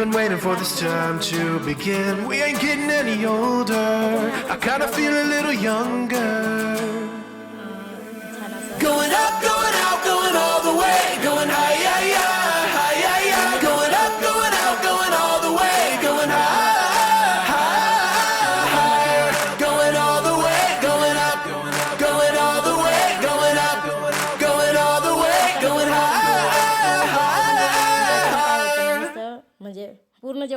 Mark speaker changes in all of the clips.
Speaker 1: been waiting for this time to begin. We ain't getting any older. I kinda feel a little younger. Going up, going out, going all the way, going high,
Speaker 2: yeah, yeah.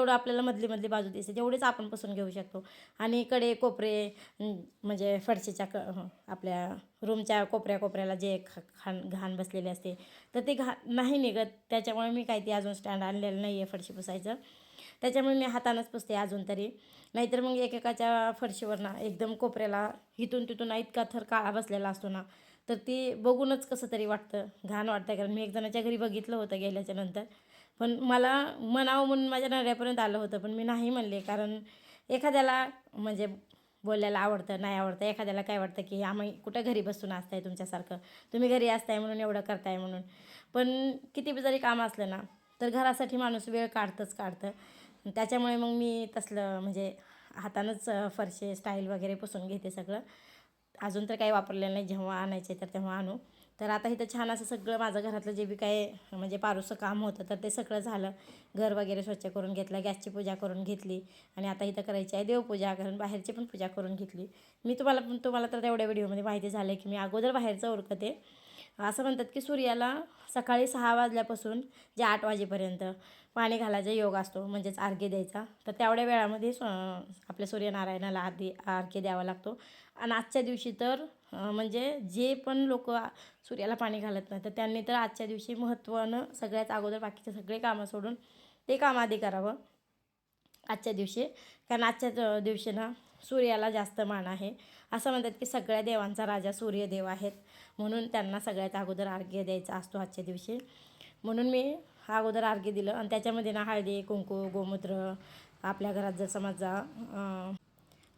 Speaker 2: जेवढं आपल्याला मधली मधली बाजू दिसते. तेवढेच आपण पुसून घेऊ शकतो. आणि कडे कोपरे म्हणजे फडशीच्या क आपल्या रूमच्या कोपऱ्या कोपऱ्याला जे ख खाण घाण बसलेले असते तर ते घाण नाही निघत. त्याच्यामुळे मी काही ते अजून स्टँड आणलेलं नाही आहे फडशी पुसायचं. त्याच्यामुळे मी हातानंच पुसते अजून तरी. नाहीतर मग एकेकाच्या फरशीवर ना एकदम कोपऱ्याला इथून तिथून इतका थर काळा बसलेला असतो ना तर ती बघूनच कसं तरी वाटतं घाण वाटतं कारण मी एक जणाच्या घरी बघितलं होतं गेल्याच्यानंतर. पण मला म्हणावं म्हणून माझ्या नवऱ्यापर्यंत आलं होतं पण मी नाही म्हणले. कारण एखाद्याला म्हणजे बोलायला आवडतं नाही आवडतं एखाद्याला काय वाटतं की आम्ही कुठं घरी बसून असताय तुमच्यासारखं तुम्ही घरी असताय म्हणून एवढं करताय म्हणून. पण किती जरी काम असलं ना तर घरासाठी माणूस वेळ काढतंच काढतं. त्याच्यामुळे मग मी तसलं म्हणजे हातानंच फरशे स्टाईल वगैरे पुसून घेते सगळं. अजून तर काही वापरलेलं नाही जेव्हा आणायचे तर तेव्हा आणू. तर आता इथं छान असं सगळं माझं घरातलं जे बी काय म्हणजे पारूचं काम होतं तर ते सगळं झालं. घर वगैरे स्वच्छ करून घेतलं गॅसची पूजा करून घेतली. आणि आता इथं करायची आहे देवपूजा कारण बाहेरची पण पूजा करून घेतली. मी तुम्हाला पण तुम्हाला तर तेवढ्या व्हिडिओमध्ये माहिती झालं की मी अगोदर बाहेरचं उरकते. असं म्हणतात की सूर्याला सकाळी सहा वाजल्यापासून जे आठ वाजेपर्यंत पाणी घालायचा योग असतो म्हणजेच अर्घ्य द्यायचा. तर तेवढ्या वेळामध्ये स आपल्या सूर्यनारायणाला आधी अर्घ्य द्यावा लागतो. आणि आजच्या दिवशी तर म्हणजे जे पण लोक सूर्याला पाणी घालत नाही तर त्यांनी तर आजच्या दिवशी महत्त्वानं सगळ्यात अगोदर बाकीचे सगळे कामं सोडून ते काम आधी करावं आजच्या दिवशी. कारण आजच्या दिवशी ना सूर्याला जास्त मान आहे. असं म्हणतात की सगळ्या देवांचा राजा सूर्यदेव आहेत. म्हणून त्यांना सगळ्यात अगोदर अर्घ्य द्यायचा असतो आजच्या दिवशी. म्हणून मी अगोदर अर्घ्य दिलं आणि त्याच्यामध्ये ना हळदी कुंकू गोमूत्र आपल्या घरात जर समजा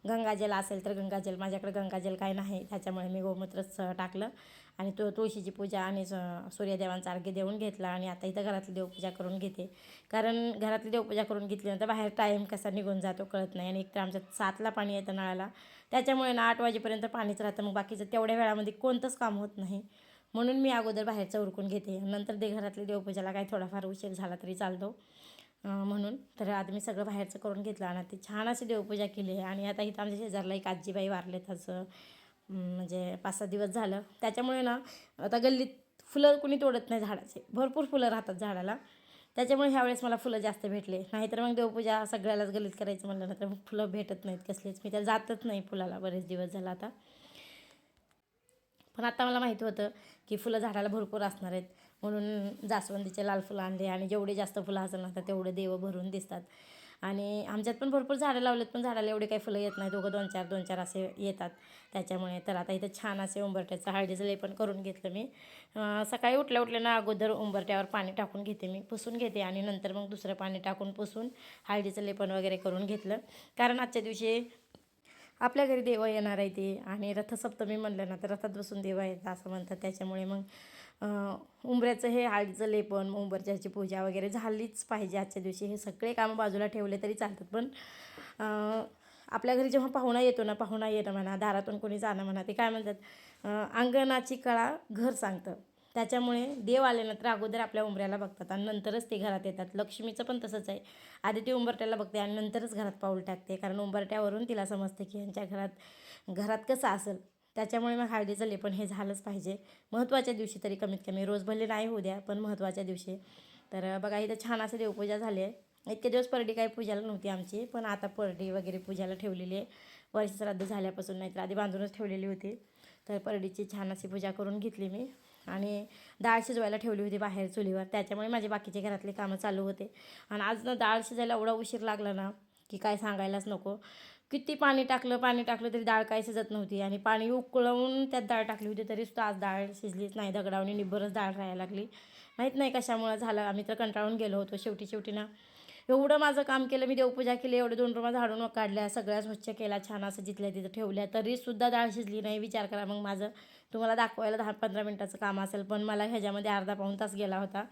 Speaker 2: गंगाजल असेल तर गंगाजल माझ्याकडे गंगाजल काय नाही. त्याच्यामुळे मी गोमूत्रच टाकलं आणि तो तुळशीची पूजा आणि स- सूर्यदेवांचा अर्घ्य देऊन घेतला आणि आता इथं घरातली देवपूजा करून घेते. कारण घरातली देवपूजा करून घेतल्यानंतर बाहेर टाईम कसा निघून जातो कळत नाही आणि एक तर आमच्या सातला पाणी येतं नळाला. त्याच्यामुळे ना आठ वाजेपर्यंत पाणीच राहतं. मग बाकीचं तेवढ्या वेळामध्ये कोणतंच काम होत नाही. म्हणून मी अगोदर बाहेरचं उरकून घेते. नंतर ते घरातली देवपूजाला काही थोडाफार उशीर झाला तरी चालतो. म्हणून तर आज मी सगळं बाहेरचं करून घेतलं आणि ते छान अशी देवपूजा केली आहे. आणि आता इथं आमच्या शेजारला एक आजीबाई वारले त्याचं म्हणजे पाच सहा दिवस झालं. त्याच्यामुळे ना आता गल्लीत फुलं कुणी तोडत नाही झाडाचे. भरपूर फुलं राहतात झाडाला. त्याच्यामुळे ह्यावेळेस मला फुलं जास्त भेटले. नाहीतर मग देवपूजा सगळ्यालाच गलित करायचं म्हणलं ना तर मग फुलं भेटत नाहीत कसलेच. मी तर जातच नाही फुलाला बरेच दिवस झाला आता. पण आता मला माहिती होतं की फुलं झाडाला भरपूर असणार आहेत. म्हणून जास्वंदीचे लाल फुलं आणले आणि जेवढे जास्त फुलं असेल ना तेवढे देव भरून दिसतात. आणि आमच्यात पण भरपूर झाडं लावलेत पण झाडाला एवढे काही फुलं येत नाही. दोघं दोन चार दोन चार असे येतात. त्याच्यामुळे तर आता इथं छान असे उंबरट्याचं हळदीचं लेपन करून घेतलं मी. सकाळी उठल्या उठल्या ना अगोदर उंबरट्यावर पाणी टाकून घेते मी पुसून घेते आणि नंतर मग दुसरं पाणी टाकून पुसून हळदीचं लेपन वगैरे करून घेतलं. कारण आजच्या दिवशी आपल्या घरी देव येणार आहे ते आणि रथसप्तमी म्हणलं ना तर रथात बसून देव येतात असं म्हणतात. त्याच्यामुळे मग उंबऱ्याचं हे हळदीचं लेपन उंबरच्याची पूजा वगैरे झालीच पाहिजे आजच्या दिवशी. हे सगळे कामं बाजूला ठेवले तरी चालतात. पण आपल्या घरी जेव्हा पाहुणा येतो ना पाहुणा येणं म्हणा दारातून कोणी जाणं म्हणा ते काय म्हणतात अंगणाची कळा घर सांगतं. त्याच्यामुळे देव आल्यानंतर अगोदर आपल्या उंबऱ्याला बघतात आणि नंतरच ते घरात येतात. लक्ष्मीचं पण तसंच आहे. आधी ती उंबरट्याला बघते आणि नंतरच घरात पाऊल टाकते. कारण उंबरट्यावरून तिला समजते की यांच्या घरात घरात कसं असेल. त्याच्यामुळे मग हळदीचं लेपन हे झालंच पाहिजे. महत्त्वाच्या दिवशी तरी कमीत कमी रोज भले नाही होऊ द्या पण महत्त्वाच्या दिवशी. तर बघा इथं छान असं देवपूजा झाली आहे. इतके दिवस परडी काही पूजाला नव्हती आमची पण आता परडी वगैरे पूजाला ठेवलेली आहे. वर्ष श्राद्ध झाल्यापासून नाही तर आधी बांधूनच ठेवलेली होती. तर परडीची छान अशी पूजा करून घेतली मी. आणि डाळ शिजवायला ठेवली होती बाहेर चुलीवर. त्याच्यामुळे माझे बाकीचे घरातले कामं चालू होते. आणि आज ना डाळ शिजायला एवढा उशीर लागला ना की काय सांगायलाच नको. किती पाणी टाकलं पाणी टाकलं तरी डाळ काही शिजत नव्हती. आणि पाणी उकळवून त्यात डाळ टाकली होती तरी सुद्धा आज डाळ शिजलीच नाही. दगडावणी निब्बरच डाळ राहायला लागली. माहीत नाही कशामुळं झालं. आम्ही तर कंटाळून गेलो होतो शेवटी शेवटी ना. एवढं माझं काम केलं मी देवपूजा केली. एवढे दोन रुमा झाडून काढल्या सगळ्या स्वच्छ केल्या छान असं जिथल्या तिथं ठेवल्या. तरीसुद्धा डाळ शिजली नाही. विचार करा मग माझं. तुम्हाला दाखवायला दहा पंधरा मिनटाचं काम असेल पण मला ह्याच्यामध्ये अर्धा पाऊण तास गेला होता.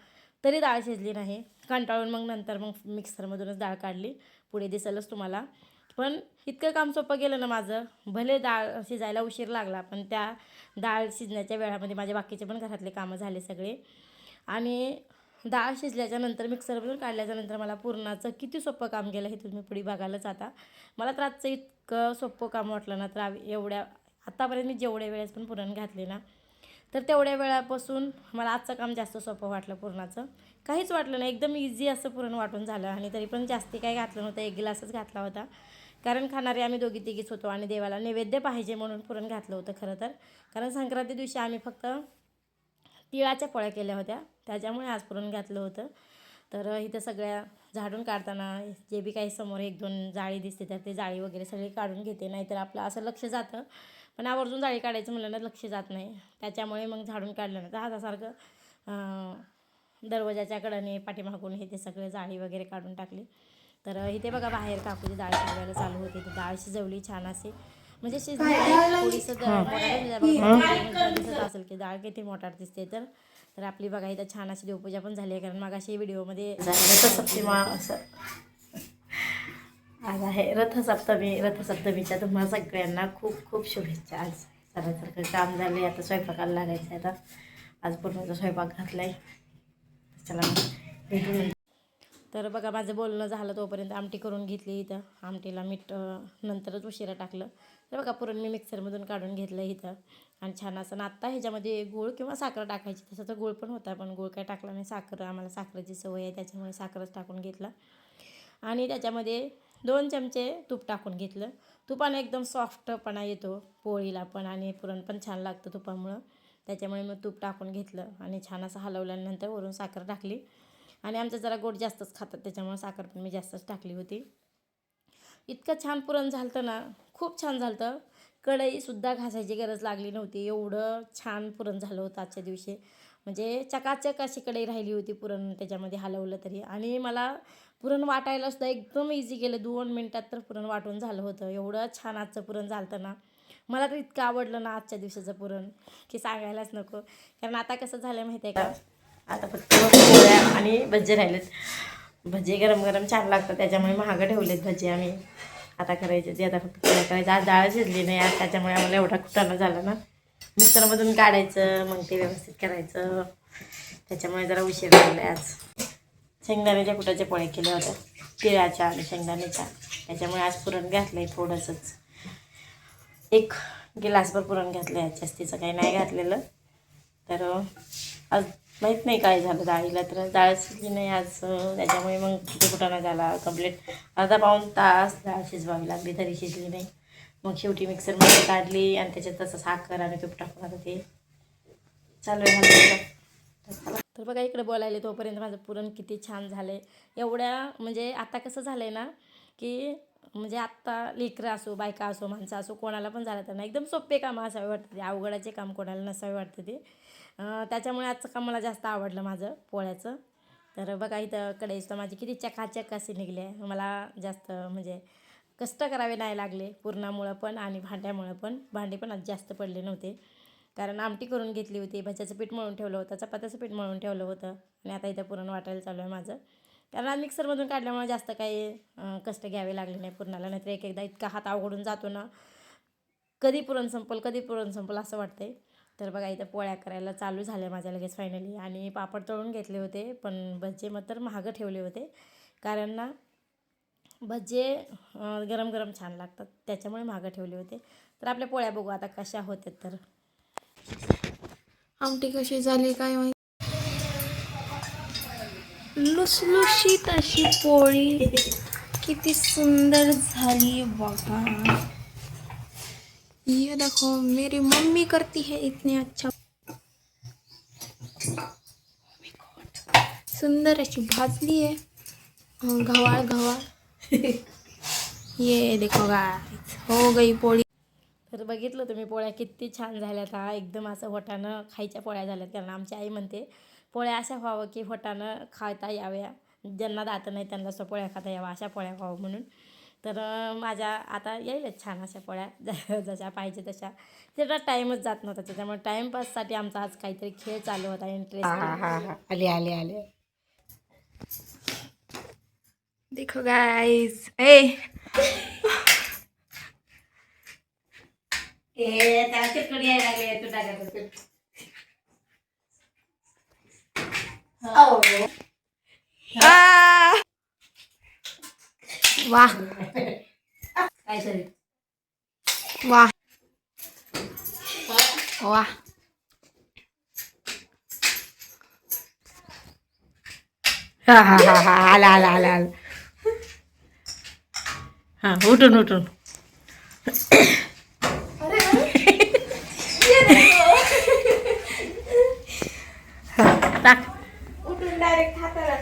Speaker 2: तरी डाळ शिजली नाही. कंटाळून मग नंतर मग मिक्सरमधूनच डाळ काढली. पुढे दिसेलच तुम्हाला. पण इतकं काम सोपं गेलं ना माझं. भले डाळ शिजायला उशीर लागला पण त्या डाळ शिजण्याच्या वेळामध्ये माझ्या बाकीचे पण घरातले कामं झाले सगळे. आणि डाळ शिजल्याच्या नंतर मिक्सरमधून काढल्याच्या नंतर मला पुरणाचं किती सोपं काम केलं हे तुम्ही पुढे बघायलाच आता. मला तर आजचं इतकं सोपं काम वाटलं ना तर एवढ्या आत्तापर्यंत मी जेवढ्या वेळेस पण पुरण घातले ना तर तेवढ्या वेळापासून मला आजचं काम जास्त सोपं वाटलं पुरणाचं. काहीच वाटलं नाही एकदम इझी असं पुरण वाटून झालं. आणि तरी पण जास्ती काही घातलं नव्हतं एक गिलासच घातला होता. कारण खाणारे आम्ही दोघी तिघीच होतो आणि देवाला नैवेद्य पाहिजे म्हणून पुरण घातलं होतं खरं तर. कारण संक्रांती दिवशी आम्ही फक्त तिळाच्या पोळ्या केल्या होत्या. त्याच्यामुळे आज पुरण घातलं होतं. तर इथं सगळ्या झाडून काढताना जे बी काही समोर एक दोन जाळी दिसते तर ते जाळी वगैरे सगळी काढून घेते. नाहीतर आपलं असं लक्ष जातं. पण आवर्जून जाळी काढायचं म्हणलं ना लक्ष जात नाही. त्याच्यामुळे मग झाडून काढलं ना. तर हातासारखं अं, दरवाजाच्या पाठीमागून हे ते सगळे जाळी वगैरे काढून टाकली. तर इथे बघा बाहेर काकूची डाळ शिजवायला चालू होती. डाळ शिजवली छान असे म्हणजे शिजली असेल की डाळ किती मोटार दिसते तर. तर आपली बघा इथं छान अशी देवपूजा पण झाली आहे कारण मागाशी व्हिडिओमध्ये रथसप्तमा असं आज आहे रथसप्तमी. रथसप्तमीच्या तुम्हाला सगळ्यांना खूप खूप शुभेच्छा. आज सरासारखं काम झालं आता स्वयंपाकाला लागायचं आहे आता. आज पूर्णचा स्वयंपाक घातला आहे चला मग भेटू नंतर. तर बघा माझं बोलणं झालं तोपर्यंत आमटी करून घेतली इथं. आमटीला मीठ नंतरच उशिरा टाकलं. तर बघा पुरण मी मिक्सरमधून काढून घेतलं इथं. आणि छान असं आत्ता ह्याच्यामध्ये गूळ किंवा साखर टाकायची तसं तर गूळ पण होता पण गूळ काय टाकला नाही. साखर आम्हाला साखरेची सवय आहे त्याच्यामुळे साखरच टाकून घेतला. आणि त्याच्यामध्ये दोन चमचे तूप टाकून घेतलं. तुपाने एकदम सॉफ्टपणा येतो पोळीला पण आणि पुरण पण छान लागतं तुपामुळं. त्याच्यामुळे मग तूप टाकून घेतलं आणि छान असं हलवल्यानंतर वरून साखर टाकली. आणि आमचं जरा गोड जास्तच खातात त्याच्यामुळे साखर पण मी जास्तच टाकली होती. इतकं छान पुरण झालं ना खूप छान झालं कढईसुद्धा घासायची गरज लागली नव्हती एवढं छान पुरण झालं होतं आजच्या दिवशी. म्हणजे चकाचक अशी कढई राहिली होती पुरण त्याच्यामध्ये हलवलं तरी. आणि मला पुरण वाटायला सुद्धा एकदम इझी गेलं दोन मिनटात तर पुरण वाटून झालं होतं. एवढं छान आजचं पुरण झालं ना. मला तर इतकं आवडलं ना आजच्या दिवसाचं पुरण की सांगायलाच नको. कारण आता कसं झालं माहिती आहे का? आता फक्त पोळ्या आणि भजे राहिलेत. भजे गरम गरम छान लागतात त्याच्यामुळे महाग ठेवलेत भजे आम्ही. आता करायचे ते आता फक्त पोळ्या करायचं. आज डाळ शिजली नाही आज त्याच्यामुळे आम्हाला एवढा कुटाणा झाला ना. मिक्सरमधून काढायचं मग ते व्यवस्थित करायचं. त्याच्यामुळे जरा उशीर झाला आज. शेंगदाण्याच्या कुटाच्या पोळ्या केल्या होत्या तिळाच्या आणि शेंगदाण्याच्या. त्याच्यामुळे आज पुरण घातलं आहे थोडंसंच. एक गिलासभर पुरण घातलं आहे जास्तीचं काही नाही घातलेलं. तर आज माहीत नाही काय झालं. डाळीला तर डाळ शिजली नाही आज त्याच्यामुळे मग किती कुटाणा झाला कंप्लीट अर्धा पाऊण तास डाळ शिजवावी लागली तरी शिजली नाही. मग शेवटी मिक्सरमध्ये काढली आणि त्याच्यात तसं साखर आणि तूप टाकून आता ते चालू आहे तर तर बघा इकडे बोलायले तोपर्यंत माझं पुरण किती छान झालं आहे एवढ्या म्हणजे आता कसं झालं आहे ना की म्हणजे आत्ता लेकरं असो बायका असो माणसं असो कोणाला पण झालं तर ना एकदम सोपे कामं असावे वाटतं ते अवघडाचे काम कोणाला नसावे वाटतं ते. त्याच्यामुळे आजचं काम मला जास्त आवडलं माझं पोळ्याचं. तर बघा इथं कढई तर माझी किती चकाचक असे निघले आहे. मला जास्त म्हणजे कष्ट करावे नाही लागले. पुरणामुळं पण आणि भांड्यामुळं पण. भांडे पण आज जास्त पडले नव्हते. कारण आमटी करून घेतली होती. भज्याचं पीठ मळून ठेवलं होतं. चपात्याचं पीठ मळून ठेवलं होतं. आणि आता इथं पुरण वाटायला चालू आहे माझं. कारण आज मिक्सरमधून काढल्यामुळे जास्त काही कष्ट घ्यावे लागले नाही पुरणाला. नाहीतर एक एकदा इतका हात अवघडून जातो ना. कधी पुरण संपल कधी पुरण संपल असं वाटतंय. तर बघा इथं पोळ्या करायला चालू झाल्या माझ्या लगेच फायनली आणि पापड तळून घेतले होते पण भज्जे मात्र महाग ठेवले होते. कारण ना भज्जे गरम गरम छान लागतात. त्याच्यामुळे महागं ठेवले होते. तर आपल्या पोळ्या बघू आता कशा होत्या तर.
Speaker 3: आमटी कशी झाली काय माहिती? लुसलुशीत अशी पोळी. किती सुंदर झाली बघा. ये देखो मेरी मम्मी करती है इतने अच्छा। सुंदर अशी भाजली आहे घवाळ घवाळ ये देखो गाइस हो गई पोळी।
Speaker 2: तर बघितलं तुम्ही पोळ्या किती छान झाल्यात हा. एकदम असं होटानं खायच्या पोळ्या झाल्यात कारण आमची आई म्हणते पोळ्या अशा व्हावं की होटानं खाता याव्या. ज्यांना दात नाही त्यांना असं पोळ्या खाता याव्या अशा पोळ्या व्हावं म्हणून. तर माझ्या आता येईलच छान अशा पोळ्या. जशा पाहिजे तशा. त्याला टाईमच जात नव्हता. त्याच्यामुळे टाईमपाससाठी आमचा आज काहीतरी खेळ चालू होता इंटरेस्ट
Speaker 3: आले. आले आले देखो गाइस ए.
Speaker 2: यायला लागली तू टाकायचं
Speaker 3: आ! वाह वाह वाह
Speaker 2: हा हा हा हा आला आला आला आला. हा उठून उठून. टाक.
Speaker 3: उठून डायरेक्ट हाताला.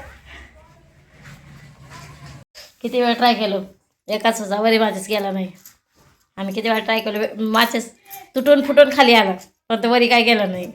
Speaker 2: किती वेळ ट्राय केलो? एकाच होता वरी माझ्याच गेला नाही. आम्ही किती वेळा ट्राय केलो? माचेस तुटून फुटून खाली आला. पण तो वरी काय गेला नाही.